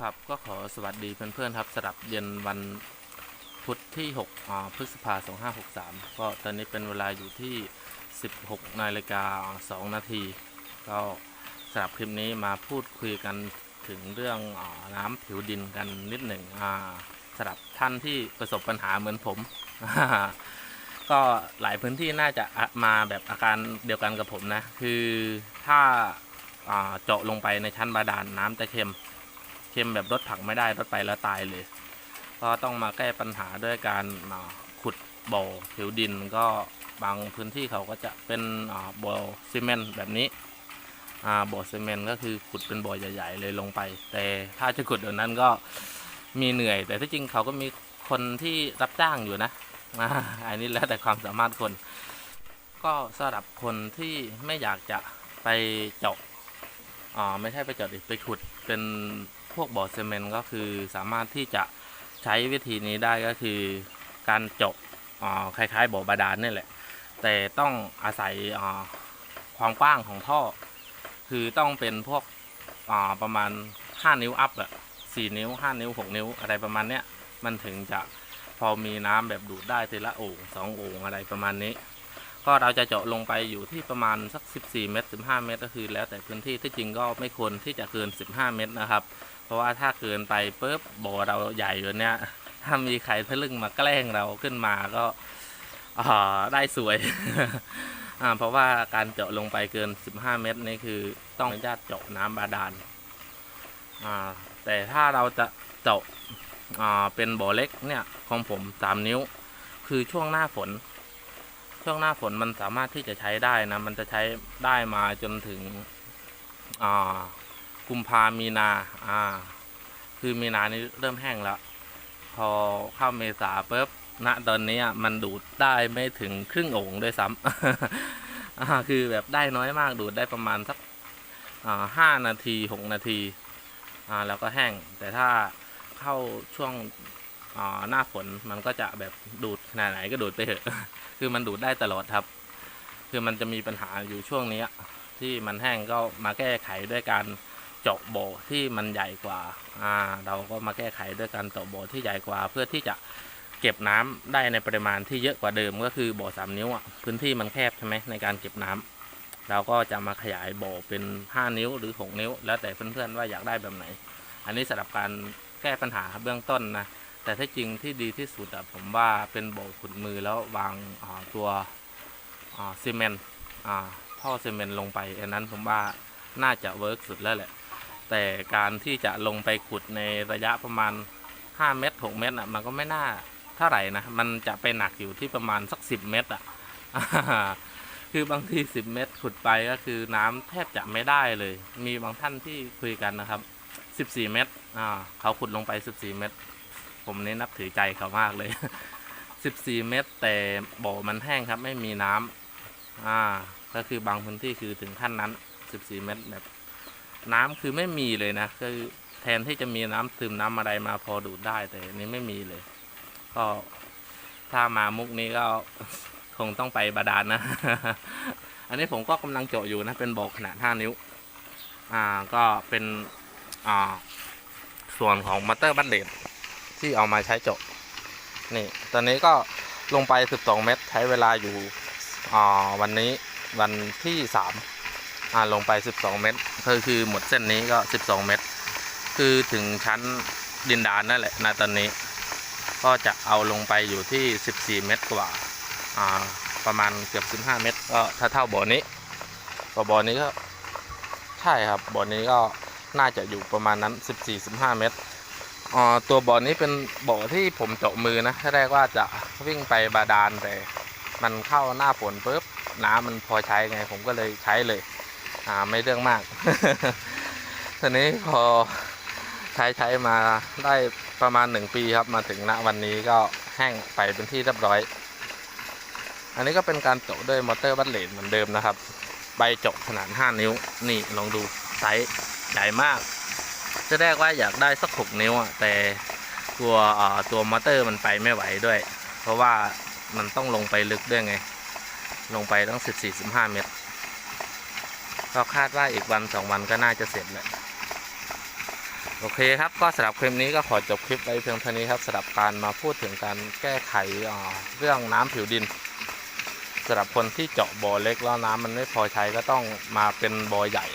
ครับก็ขอสวัสดีเพื่อนๆครับสำหรับเย็นวันพุธที่6พฤษภา2563 ก็ตอนนี้เป็นเวลาอยู่ที่ 16นาฬิกา2นาที ก็สำหรับคลิปนี้มาพูดคุยกันถึงเรื่องอน้ำผิวดินกันนิดหนึ่งสำหรับท่านที่ประสบปัญหาเหมือนผม ก็หลายพื้นที่น่าจะมาแบบอาการเดียวกันกับผมนะ คือถ้าอ่าเจาะลงไปในชั้นบาดาลน้ำจะเค็ม เค็มแบบรดผักไม่ได้รดไปแล้วตายเลย ก็ต้องมาแก้ปัญหาด้วยการขุดบ่อผิวดินก็บางพื้นที่เขาก็จะเป็นบ่อซีเมนต์แบบนี้บ่อซีเมนต์ก็คือขุดเป็นบ่อใหญ่ ๆ เลยลงไป แต่ถ้าจะขุดแบบนั้นก็มีเหนื่อย แต่ที่จริงเขาก็มีคนที่รับจ้างอยู่นะอันนี้แล้วแต่ความสามารถคน ก็สำหรับคนที่ไม่อยากจะไปเจาะอ่าไม่ใช่ไปเจาะดิไปขุดเป็น พวกบ่อซีเมนต์ก็คือสามารถที่จะใช้วิธีนี้ได้ก็คือการเจาะคล้ายๆบ่อบาดาลนี่แหละ แต่ต้องอาศัยความกว้างของท่อ คือต้องเป็นพวกประมาณ 5 นิ้วอัพอะ4นิ้ว 5 นิ้ว 6 นิ้วอะไรประมาณเนี้ยมันถึงจะพอมีน้ำแบบดูดได้ทีละโอ่งสองโอ่งอะไรประมาณนี้ ก็เราจะเจาะลงไปอยู่ที่ประมาณสัก 14 เมตร 15 เมตร ก็คือ แล้วแต่พื้นที่ที่จริงก็ไม่ควรที่จะเกิน 15 เมตรนะครับ เพราะว่าถ้าเกินไปปุ๊บบ่อเราใหญ่อยู่เนี้ยถ้ามีใครทะลึ่งมาแกล้งเราขึ้นมาก็อได้สวยอ่าเพราะว่าการเจาะลงไปเกิน 15 เมตรนี่คือต้องอนุญาตเจาะน้ำบาดาลอ่าแต่ถ้าเราจะเจาะอ่าเป็นบ่อเล็กเนี่ยของผม 3 นิ้ว คือช่วงหน้าฝน ช่วงหน้าฝนมันสามารถที่จะใช้ได้นะ มันจะใช้ได้มาจนถึงกุมภามีนาอ่า คือมีนานี้เริ่มแห้งแล้ว พอเข้าเมษาปุ๊บณตอนนี้มันดูดได้ไม่ถึงครึ่งโอ่งด้วยซ้ำคือแบบได้น้อยมากดูดได้ประมาณสักห้านาทีหกนาที อ่า แล้วก็แห้ง แต่ถ้าเข้าช่วง หน้าฝนมันก็จะแบบดูดขนาดไหนก็ดูดไปเถอะ คือมันดูดได้ตลอดครับ คือมันจะมีปัญหาอยู่ช่วงนี้ที่มันแห้งก็มาแก้ไขด้วยการเจาะบ่อที่มันใหญ่กว่าอ่า เราก็มาแก้ไขด้วยการเจาะบ่อที่ใหญ่กว่า เพื่อที่จะเก็บน้ำได้ในปริมาณที่เยอะกว่าเดิมก็คือบ่อสามนิ้วอะพื้นที่มันแคบใช่ไหมในการเก็บน้ำเราก็จะมาขยายบ่อเป็นห้านิ้วหรือหกนิ้ว แล้วแต่เพื่อนๆว่าอยากได้แบบไหน อันนี้สำหรับการแก้ปัญหาเบื้องต้นนะ แต่ถ้าจริงที่ดีที่สุดอะผมว่าเป็นโบกขุดมือแล้ววางตัวซีเมนต์ท่อซีเมนต์ลงไปอันนั้นผมว่าน่าจะเวิร์กสุดแล้วแหละ แต่การที่จะลงไปขุดในระยะประมาณ 5 เมตร 6 เมตรอะมันก็ไม่น่าเท่าไหร่นะ มันจะไปหนักอยู่ที่ประมาณสัก 10 เมตรอะคือบางที 10 เมตรขุดไปก็คือน้ำแทบจะไม่ได้เลย มีบางท่านที่คุยกันนะครับ 14 เมตรอ่าเขาขุดลงไป 14 เมตร ผมนี่นับถือใจเขามากเลย 14 เมตรแต่บ่อมันแห้งครับ ไม่มีน้ำอ่าก็คือบางพื้นที่คือถึงขั้นนั้น 14 เมตรแบบ น้ำคือไม่มีเลยนะคือแทนที่จะมีน้ำซึมน้ำอะไรมาพอดูดได้แต่นี้ไม่มีเลย ก็ถ้ามามุกนี้ก็คงต้องไปบาดาลนะอันนี้ผมก็กำลังเจาะอยู่นะ เป็นบ่อขนาด 5 นิ้ว อ่าก็เป็นอ่าส่วนของมัตเตอร์บัตเลด ที่เอามาใช้เจาะนี่ตอนนี้ก็ลงไป 12 เมตร ใช้เวลาอยู่อ่าวันนี้วันที่3อ่าลงไป 12 เมตรก็คือหมดเส้นนี้ก็ 12 เมตร คือถึงชั้นดินดานนั่นแหละนะตอนนี้ ก็จะเอาลงไปอยู่ที่ 14 เมตรกว่าอ่าประมาณเกือบ 15 เมตร ก็ถ้าเท่าบ่อนี้ก็บ่อนี้ก็ใช่ครับบ่อนี้ก็น่าจะอยู่ประมาณนั้น 14-15 เมตร อ๋อตัวบ่อนี้เป็นบ่อที่ผมเจาะมือนะแรกว่าจะวิ่งไปบาดาลแต่ มันเข้าหน้าฝนปุ๊บน้ำมันพอใช้ไง ผมก็เลยใช้เลย อ่าไม่เรื่องมากทีนี้พอใช้ใช้มาได้ประมาณหนึ่งปีครับมาถึงณวันนี้ก็แห้งไปเป็นที่เรียบร้อย อันนี้ก็เป็นการเจาะด้วยมอเตอร์บัตเลนเหมือนเดิมนะครับ ใบเจาะขนาด 5 นิ้วนี่ลองดูไซส์ใหญ่มาก จะแรกว่าอยากได้สักหกนิ้วอะแต่ตัวตัวมอเตอร์มันไปไม่ไหวด้วย เพราะว่ามันต้องลงไปลึกด้วยไง ลงไปต้องสิบสี่สิบห้าเมตรก็คาดว่าอีกวันสองวันก็น่าจะเสร็จแหละโอเคครับก็สำหรับคลิปนี้ก็ขอจบคลิปไว้เพียงเท่านี้ครับสำหรับการมาพูดถึงการแก้ไขเรื่องน้ำผิวดินสำหรับคนที่เจาะบ่อเล็กแล้วน้ำมันไม่พอใช้ก็ต้องมาเป็นบ่อใหญ่